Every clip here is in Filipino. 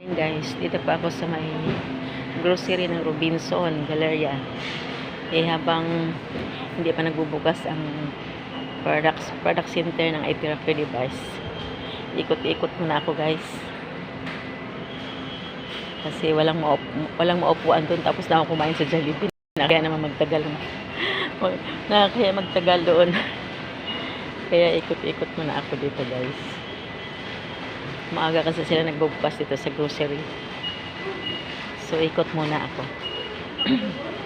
guys, dito pa ako sa may grocery ng Robinson Galleria. Eh habang hindi pa nagbubukas ang products, product center ng Repair Device. Ikot-ikot muna ako guys. Kasi walang maup walang maupuan doon tapos na ako kumain sa Jollibee. Na kaya naman magtagal. na kaya magtagal doon. kaya ikot-ikot muna ako dito guys. Maaga kasi sila nagbubukas dito sa grocery. So, ikot muna ako.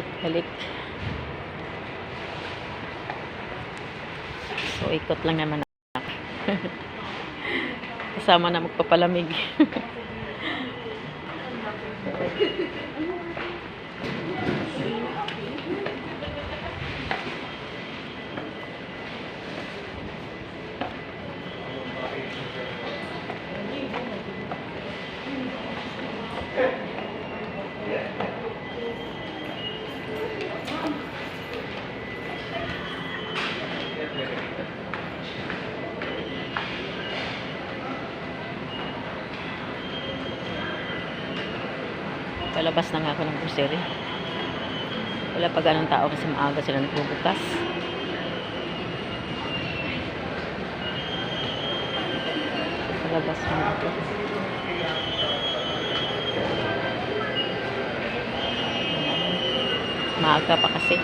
Halik. So, ikot lang naman ako. Kasama na magpapalamig. Palabas na nga ako ng grocery. Wala pa ganong tao kasi maaga sila nagbubukas. Palabas na ako. Maaga pa kasi.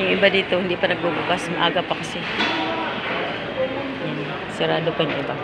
Yung iba dito, hindi pa nagbubukas. Maaga pa kasi. Sarado pa yung iba.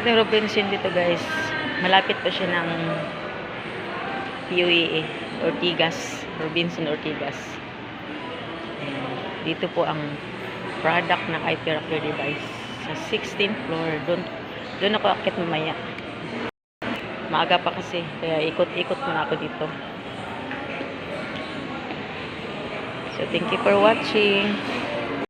Ito Robinson dito guys. Malapit pa siya ng PUEA. Ortigas. Robinson Ortigas. Ayan. Dito po ang product ng IP Rocker device. Sa 16th floor. Doon, doon ako akit mamaya. Maaga pa kasi. Kaya ikot-ikot muna ako dito. So, thank you for watching.